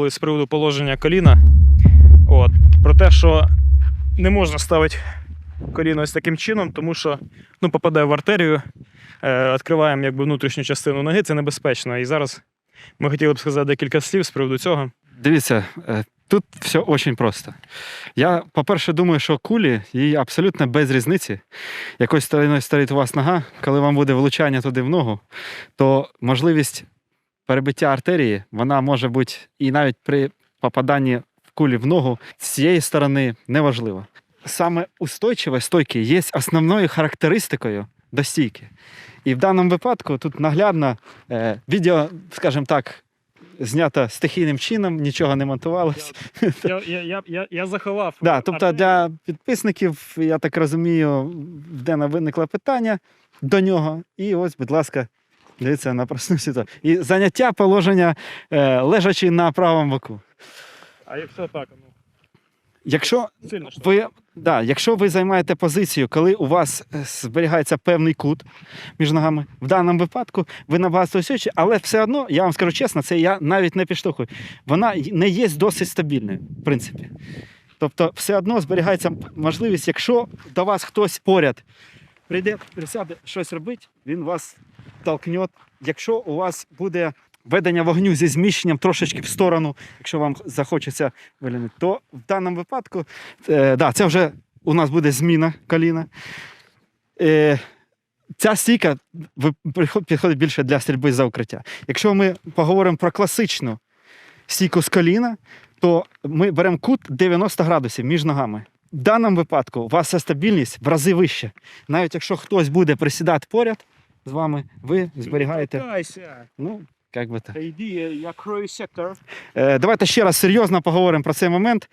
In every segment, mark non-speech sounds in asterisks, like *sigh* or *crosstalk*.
запитували з приводу положення коліна. От, про те, що не можна ставити коліно ось таким чином, тому що ну, попадає в артерію, е, відкриваємо якби, внутрішню частину ноги, це небезпечно. І зараз ми хотіли б сказати декілька слів з приводу цього. Дивіться, е, тут все дуже просто. Я, по-перше, думаю, що кулі їй абсолютно без різниці. Якось стоїть у вас нога, коли вам буде влучання туди в ногу, то можливість перебиття артерії вона може бути і навіть при попаданні в кулі в ногу з цієї сторони неважливо. Саме устойчиве стойки є основною характеристикою до стійки. І в даному випадку тут наглядно е, відео, скажімо так, знято стихійним чином, нічого не монтувалось. Я, я, я, я, я заховав. Да, тобто для підписників, я так розумію, Дена виникло питання до нього. І ось, будь ласка, дивіться на ситуацію. І заняття положення е, лежачи на правому боку. А якщо так, ну, Якщо ви, да, якщо ви займаєте позицію, коли у вас е, зберігається певний кут між ногами, в даному випадку ви набагато осючі, але все одно, я вам скажу чесно, це я навіть не підштовхую. Вона не є досить стабільною, в принципі. Тобто, все одно зберігається можливість, якщо до вас хтось поряд прийде, присяде щось робити, він вас толкне. Якщо у вас буде ведення вогню зі зміщенням трошечки в сторону, якщо вам захочеться вилянути, то в даному випадку е, да, це вже у нас буде зміна коліна. Е, ця стійка підходить більше для стрільби за укриття. Якщо ми поговоримо про класичну стійку з коліна, то ми беремо кут 90 градусів між ногами. В даному випадку у вас ця стабільність в рази вища. Навіть якщо хтось буде присідати поряд з вами, ви зберігаєте. Ну, як би так. Та я крою сектор. Е, Давайте ще раз серйозно поговоримо про цей момент.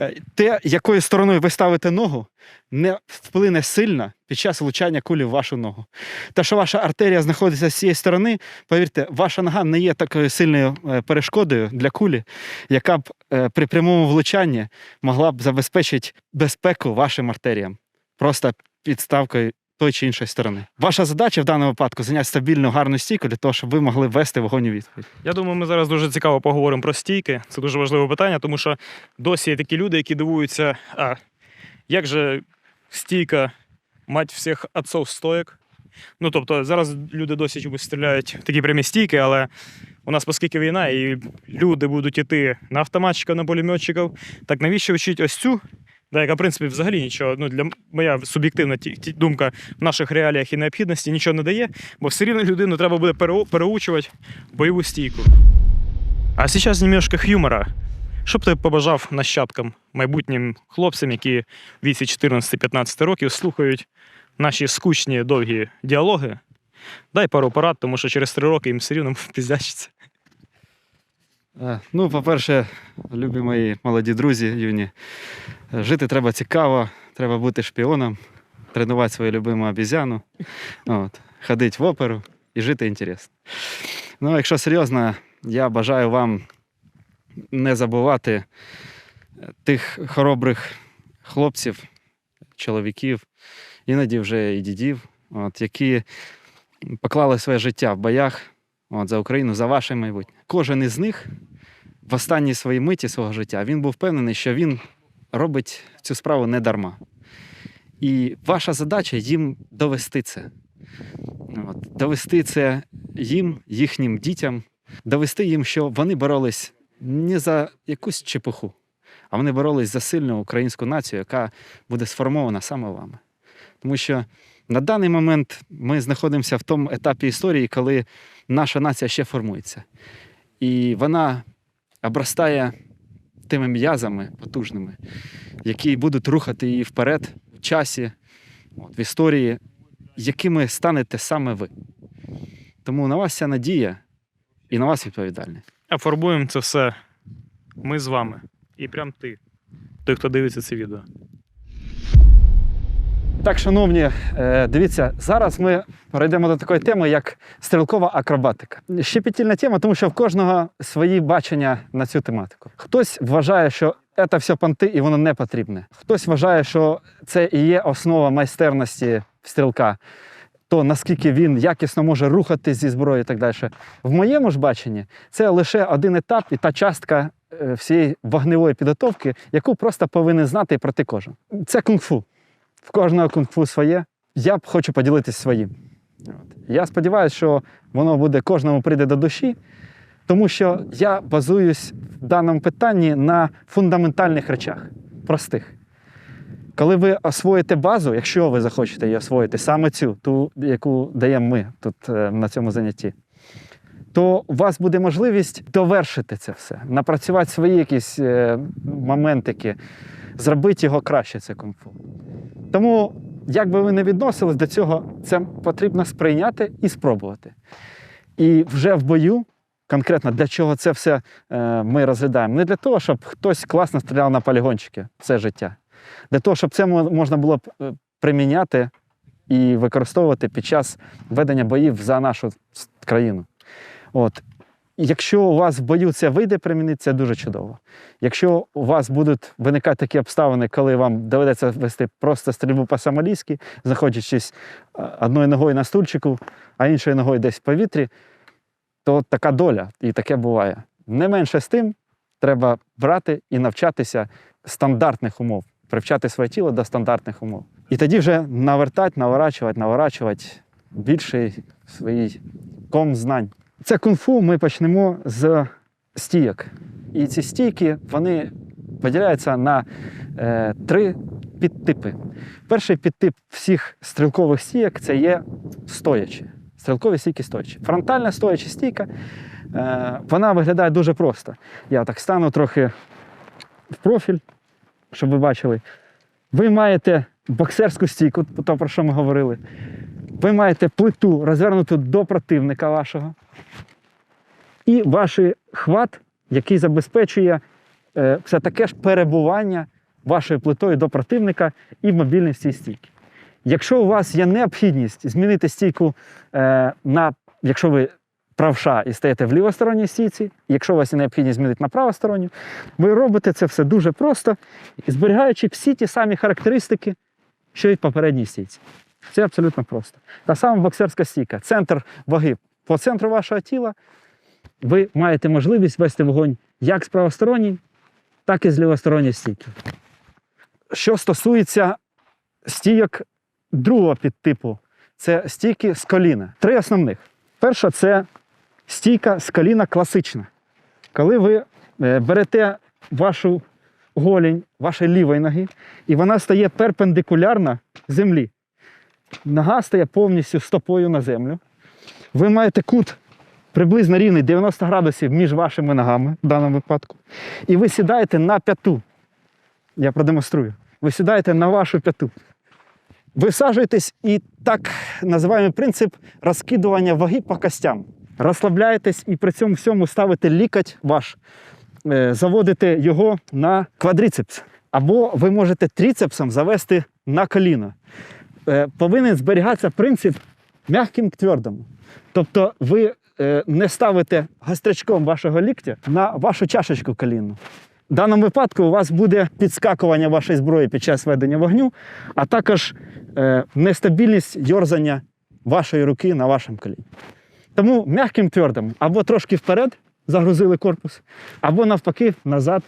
Е, Те, якою стороною ви ставите ногу, не вплине сильно під час влучання кулі в вашу ногу. Те, що ваша артерія знаходиться з цієї сторони, повірте, ваша нога не є такою сильною е, перешкодою для кулі, яка б е, при прямому влучанні могла б забезпечити безпеку вашим артеріям, просто підставкою тої чи іншої сторони. Ваша задача в даному випадку зайняти стабільну гарну стійку для того, щоб ви могли вести вогонь у відповідь. Я думаю, ми зараз дуже цікаво поговоримо про стійки. Це дуже важливе питання, тому що досі є такі люди, які дивуються, а як же стійка мать всіх отцов стоїк. Ну, тобто, зараз люди досі чомусь стріляють в такі прямі стійки, але у нас, оскільки війна, і люди будуть іти на автоматчиків, на пулеметчиків, так навіщо вчити ось цю? Да, яка, в принципі, взагалі нічого, ну, для моя суб'єктивна думка в наших реаліях і необхідності нічого не дає, бо все рівно людину треба буде переу- переучувати бойову стійку. А зараз немножко юмора. Що б ти побажав нащадкам, майбутнім хлопцям, які віці 14-15 років слухають наші скучні довгі діалоги? Дай пару порад, тому що через три роки їм все рівно *laughs* піздячиться. Е, Ну, по-перше, любі мої молоді друзі, юні. е, Жити треба цікаво, треба бути шпіоном, тренувати свою любиму обізяну, от, ходити в оперу і жити інтересно. Ну, якщо серйозно, я бажаю вам не забувати е, тих хоробрих хлопців, чоловіків, іноді вже і дідів, от, які поклали своє життя в боях от, за Україну, за ваше майбутнє. Кожен із них в останній своїй миті свого життя він був впевнений, що він робить цю справу не дарма. І ваша задача їм довести це. От, довести це їм, їхнім дітям, довести їм, що вони боролись не за якусь чепуху, а вони боролись за сильну українську націю, яка буде сформована саме вами. Тому що на даний момент ми знаходимося в тому етапі історії, коли наша нація ще формується. І вона обростає тими м'язами потужними, які будуть рухати її вперед в часі, в історії, якими станете саме ви. Тому на вас вся надія і на вас відповідальність. А фарбуємо це все ми з вами. І прям ти, той, хто дивиться це відео. Так, шановні, е, дивіться, зараз ми перейдемо до такої теми, як стрілкова акробатика. Щепетільна тема, тому що в кожного свої бачення на цю тематику. Хтось вважає, що це все понти і воно не потрібне. Хтось вважає, що це і є основа майстерності стрілка. то наскільки він якісно може рухатись зі зброєю і так далі. В моєму ж баченні це лише один етап і та частка е, всієї вогневої підготовки, яку просто повинен знати і пройти кожен. Це кунг-фу. В кожного кунг-фу своє. Я б хочу поділитися своїм. Я сподіваюся, що воно буде кожному прийде до душі, тому що я базуюсь в даному питанні на фундаментальних речах, простих. Коли ви освоїте базу, якщо ви захочете її освоїти, саме цю, ту, яку даємо ми тут е, на цьому занятті, то у вас буде можливість довершити це все, напрацювати свої якісь е, моментики, зробити його краще, це кунг-фу. Тому, як би ви не відносились до цього, це потрібно сприйняти і спробувати. І вже в бою, конкретно для чого це все е, ми розглядаємо, не для того, щоб хтось класно стріляв на полігончики все життя. Для того, щоб це можна було е, приміняти і використовувати під час ведення боїв за нашу країну. От. Якщо у вас в бою це вийде примінити, це дуже чудово. Якщо у вас будуть виникати такі обставини, коли вам доведеться вести просто стрільбу по самолізки, знаходячись е, одною ногою на стульчику, а іншою ногою десь в повітрі, то така доля, і таке буває. Не менше з тим, треба брати і навчатися стандартних умов, привчати своє тіло до стандартних умов. І тоді вже навертати, наворачувати, наворачувати більший свій ком знань. Це кунг-фу ми почнемо з стійок. І ці стійки вони поділяються на е, три підтипи. Перший підтип всіх стрілкових стійок це є стоячі. Стрілкові стійки стоячі. Фронтальна стояча стійка, е, вона виглядає дуже просто. Я так стану трохи в профіль, щоб ви бачили. Ви маєте боксерську стійку, то про що ми говорили. Ви маєте плиту розвернуту до противника вашого. І ваш хват, який забезпечує е, все таке ж перебування вашою плитою до противника і мобільність цієї стійки. Якщо у вас є необхідність змінити стійку е, на, якщо ви правша і стаєте в лівосторонній стійці, якщо у вас є необхідність змінити на правосторонню, ви робите це все дуже просто, зберігаючи всі ті самі характеристики, що й в попередній стійці. Це абсолютно просто. Та сама боксерська стійка. Центр ваги по центру вашого тіла. Ви маєте можливість вести вогонь як з правосторонньої, так і з лівосторонньої стійки. Що стосується стійок другого підтипу, це стійки з коліна. Три основних. Перша це стійка з коліна класична. Коли ви е, берете вашу голінь вашої лівої ноги, і вона стає перпендикулярна землі. Нога стає повністю стопою на землю. Ви маєте кут приблизно рівний 90 градусів між вашими ногами в даному випадку. І ви сідаєте на п'яту. Я продемонструю. Ви сідаєте на вашу п'яту. Висаджуєтесь і так називаємо принцип розкидування ваги по костям. Розслабляєтесь і при цьому всьому ставите лікоть ваш, е, заводите його на квадріцепс. Або ви можете тріцепсом завести на коліно. Е, Повинен зберігатися принцип м'яким к твердому. Тобто ви е, не ставите гострячком вашого ліктя на вашу чашечку колінну. В даному випадку у вас буде підскакування вашої зброї під час ведення вогню, а також е, нестабільність йорзання вашої руки на вашому коліні. Тому м'яким твердим або трошки вперед загрузили корпус, або навпаки назад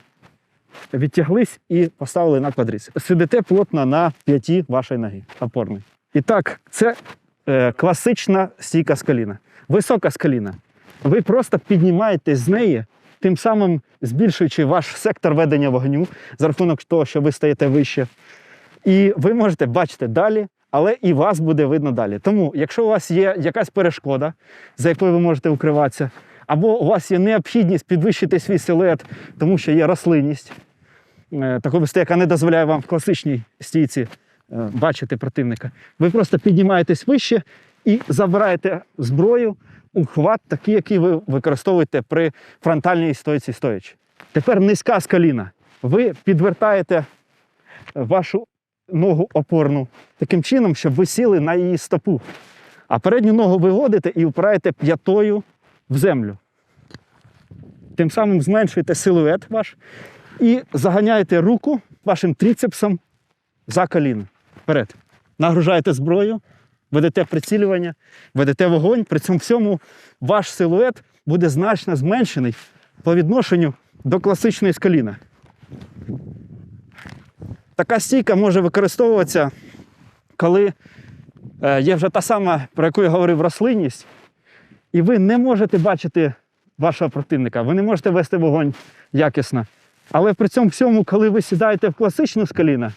відтяглись і поставили на квадріс. Сидите плотно на п'яті вашої ноги опорної. І так, це е, класична стійка з коліна. Висока з коліна. Ви просто піднімаєтесь з неї, тим самим збільшуючи ваш сектор ведення вогню за рахунок того, що ви стаєте вище. І ви можете бачити далі, але і вас буде видно далі. Тому, якщо у вас є якась перешкода, за якою ви можете укриватися, або у вас є необхідність підвищити свій силует, тому що є рослинність, е, така яка не дозволяє вам в класичній стійці е, бачити противника. Ви просто піднімаєтесь вище і забираєте зброю у хват, такий, який ви використовуєте при фронтальній стойці стоячи. Тепер низька з коліна. Ви підвертаєте вашу ногу опорну таким чином, щоб ви сіли на її стопу. А передню ногу виводите і впираєте п'ятою в землю. Тим самим зменшуєте силует ваш і заганяєте руку вашим тріцепсом за коліно. Вперед. Нагружаєте зброю, ведете прицілювання, ведете вогонь. При цьому всьому ваш силует буде значно зменшений по відношенню до класичної скаліна. Така стійка може використовуватися, коли е, є вже та сама, про яку я говорив, рослинність, і ви не можете бачити вашого противника, ви не можете вести вогонь якісно. Але при цьому всьому, коли ви сідаєте в класичну скаліна,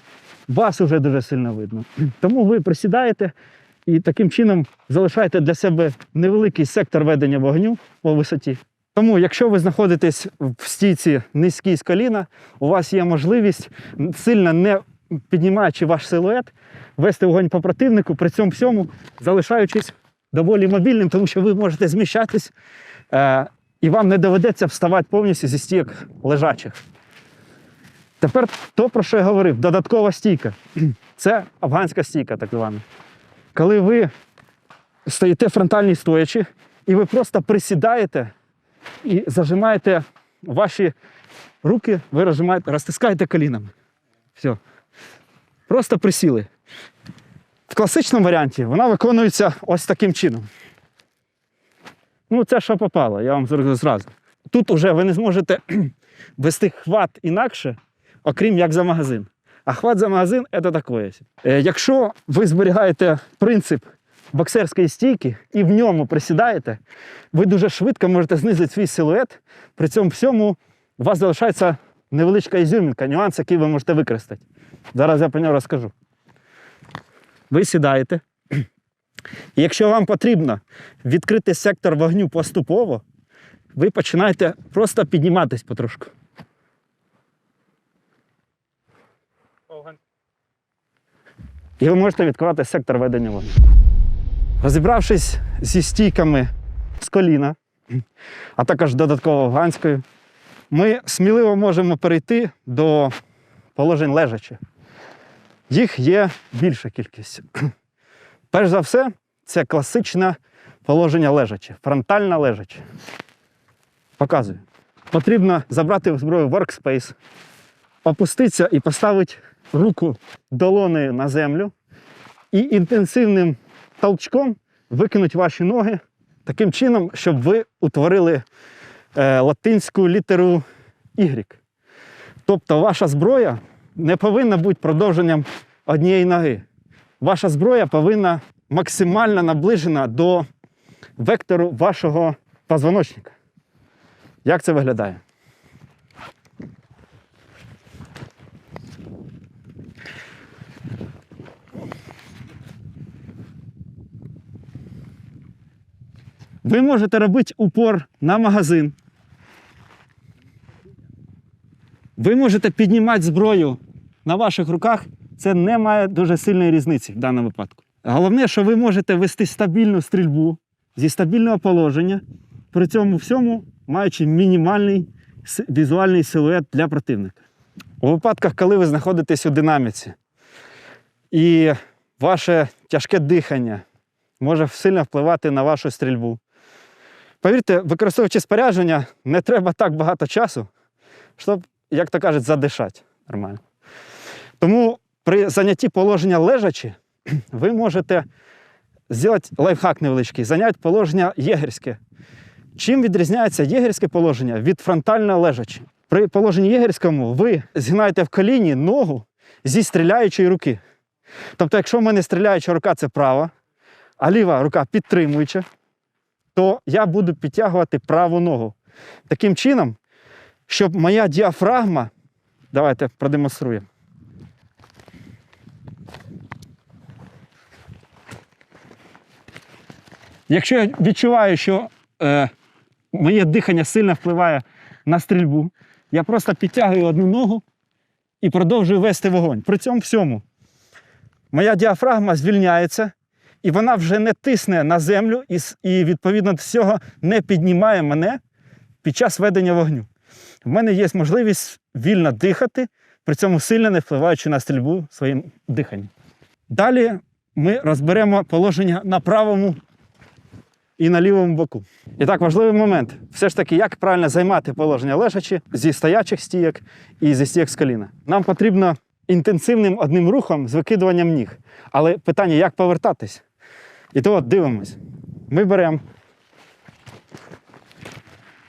вас вже дуже сильно видно. *clears throat* Тому ви присідаєте і таким чином залишаєте для себе невеликий сектор ведення вогню по висоті. Тому, якщо ви знаходитесь в стійці низькій з коліна, у вас є можливість, сильно не піднімаючи ваш силует, вести вогонь по противнику, при цьому всьому залишаючись доволі мобільним, тому що ви можете зміщатись, е, і вам не доведеться вставати повністю зі стійок лежачих. Тепер то, про що я говорив, додаткова стійка. *clears throat* Це афганська стійка, так звана. Коли ви стоїте фронтальні стоячи, і ви просто присідаєте і зажимаєте ваші руки, ви розжимаєте, розтискаєте колінами. Все. Просто присіли. В класичному варіанті вона виконується ось таким чином. Ну, це що попало, я вам зразу. Тут уже ви не зможете *clears throat* вести хват інакше, окрім як за магазин. А хват за магазин це таке. Е, Якщо ви зберігаєте принцип боксерської стійки і в ньому присідаєте, ви дуже швидко можете знизити свій силует. При цьому всьому у вас залишається невеличка ізюмінка, нюанс, який ви можете використати. Зараз я про нього розкажу. Ви сідаєте. І якщо вам потрібно відкрити сектор вогню поступово, ви починаєте просто підніматись потрошку. І ви можете відкривати сектор ведення вогню. Розібравшись зі стійками з коліна, а також додатково афганською, ми сміливо можемо перейти до положень лежачі. Їх є більша кількість. Перш за все, це класичне положення лежаче, фронтальна лежаче. Показую. Потрібно забрати зброю в workspace, опуститися і поставити руку долонею на землю і інтенсивним толчком викинуть ваші ноги таким чином, щоб ви утворили е, латинську літеру Y. Тобто ваша зброя не повинна бути продовженням однієї ноги. Ваша зброя повинна максимально наближена до вектору вашого позвоночника. Як це виглядає? Ви можете робити упор на магазин. Ви можете піднімати зброю на ваших руках. Це не має дуже сильної різниці в даному випадку. Головне, що ви можете вести стабільну стрільбу зі стабільного положення, при цьому всьому маючи мінімальний візуальний силует для противника. У випадках, коли ви знаходитесь у динаміці, і ваше тяжке дихання може сильно впливати на вашу стрільбу. Повірте, використовуючи спорядження, не треба так багато часу, щоб, як то кажуть, задишати нормально. Тому при занятті положення лежачі *clears throat* ви можете зробити лайфхак невеличкий, зайняти положення єгерське. Чим відрізняється єгерське положення від фронтального лежачі? При положенні єгерському ви згинаєте в коліні ногу зі стріляючої руки. Тобто, якщо в мене стріляюча рука це права, а ліва рука підтримуюча, то я буду підтягувати праву ногу. Таким чином, щоб моя діафрагма, давайте продемонструємо. Якщо я відчуваю, що е, моє дихання сильно впливає на стрільбу, я просто підтягую одну ногу і продовжую вести вогонь. При цьому всьому моя діафрагма звільняється, і вона вже не тисне на землю і, і відповідно до цього не піднімає мене під час ведення вогню. В мене є можливість вільно дихати, при цьому сильно не впливаючи на стрільбу своїм диханням. Далі ми розберемо положення на правому і на лівому боку. І так, важливий момент. Все ж таки, як правильно займати положення лежачі зі стоячих стійок і зі стійок з коліна. Нам потрібно інтенсивним одним рухом з викидуванням ніг. Але питання, як повертатись? І то от дивимось. Ми беремо.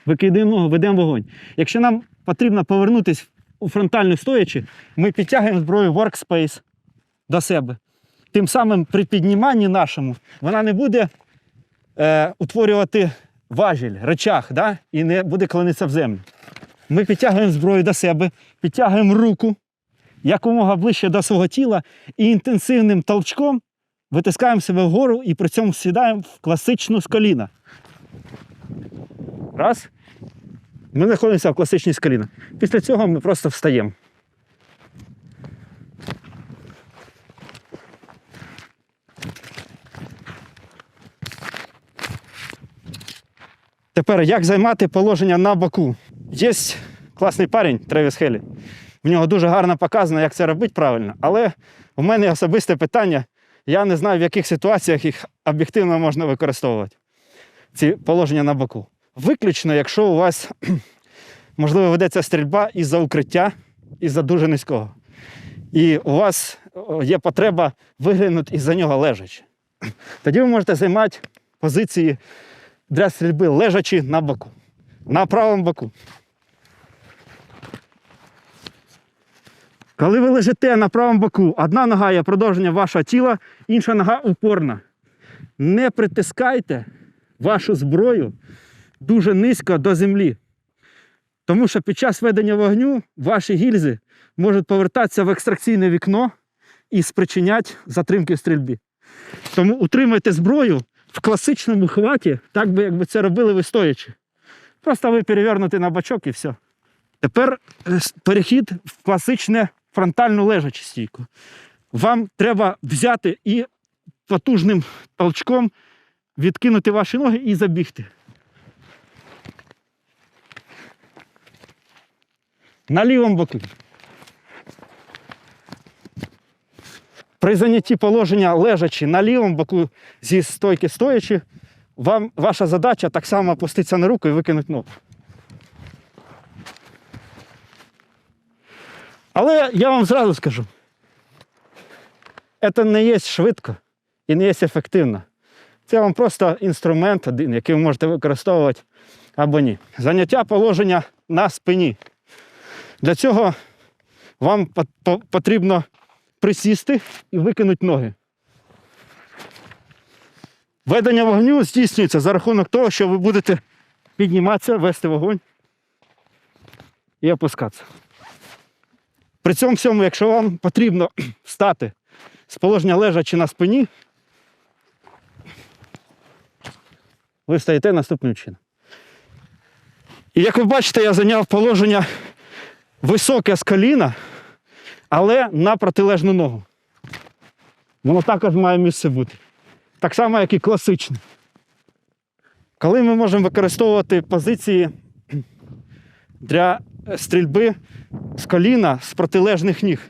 Викидаємо ногу, ведемо вогонь. Якщо нам потрібно повернутися у фронтальну стоячи, ми підтягуємо зброю Workspace до себе. Тим самим при підніманні нашому вона не буде е, утворювати важіль, речах, да? і не буде клонитися в землю. Ми підтягуємо зброю до себе, підтягуємо руку якомога ближче до свого тіла і інтенсивним толчком витискаємо себе вгору і при цьому сідаємо в класичну з коліна. Раз. Ми знаходимося в класичній з коліна. Після цього ми просто встаємо. Тепер як займати положення на боку? Є класний парень Тревіс Хелі. В нього дуже гарно показано, як це робити правильно. Але у мене особисте питання. Я не знаю, в яких ситуаціях їх об'єктивно можна використовувати. Ці положення на боку. Виключно, якщо у вас, *clears throat* можливо, ведеться стрільба із-за укриття, із-за дуже низького. І у вас є потреба виглянути із-за нього лежачи. *clears throat* Тоді ви можете займати позиції для стрільби лежачи на боку. На правому боку. Коли ви лежите на правому боку, одна нога є продовження вашого тіла, інша нога упорна. Не притискайте вашу зброю дуже низько до землі. Тому що під час ведення вогню ваші гільзи можуть повертатися в екстракційне вікно і спричинять затримки в стрільбі. Тому утримайте зброю в класичному хваті, так би якби це робили ви стоячи. Просто ви перевернути на бачок і все. Тепер е, перехід в класичне фронтальну лежачу стійку. Вам треба взяти і потужним толчком відкинути ваші ноги і забігти. На лівому боку. При занятті положення лежачи на лівому боку зі стойки стоячи, вам ваша задача так само опуститися на руку і викинути ногу. Але я вам зразу скажу, це не є швидко і не є ефективно. Це вам просто інструмент один, який ви можете використовувати або ні. Заняття положення на спині. Для цього вам по- по- потрібно присісти і викинути ноги. Ведення вогню здійснюється за рахунок того, що ви будете підніматися, вести вогонь і опускатися. При цьому всьому, якщо вам потрібно *clears throat* встати з положення лежачи на спині, ви встаєте наступним чином. І як ви бачите, я зайняв положення високе з коліна, але на протилежну ногу. Воно також має місце бути. Так само, як і класичне. Коли ми можемо використовувати позиції для стрільби з коліна з протилежних ніг,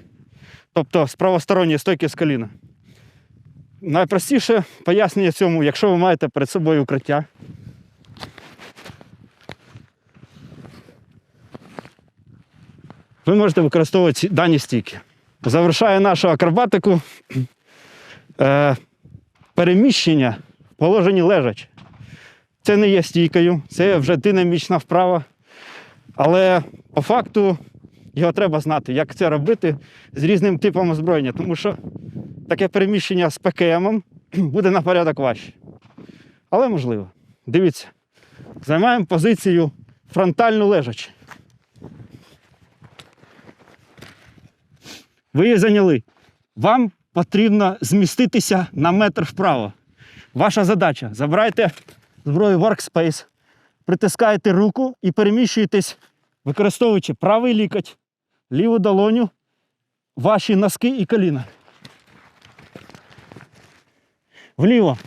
тобто з правосторонньої стойки з коліна. Найпростіше пояснення цьому, якщо ви маєте перед собою укриття. Ви можете використовувати дані стійки. Завершає нашу акробатику е, переміщення в положенні лежачи. Це не є стійкою, це вже динамічна вправа. Але по факту його треба знати, як це робити з різним типом озброєння, тому що таке переміщення з ПКМ *clears throat* буде на порядок важче. Але можливо. Дивіться, займаємо позицію фронтально лежачи. Ви її зайняли. Вам потрібно зміститися на метр вправо. Ваша задача забирайте зброю Workspace, притискаєте руку і переміщуєтесь, використовуючи правий лікоть, ліву долоню, ваші носки і коліна. Вліво.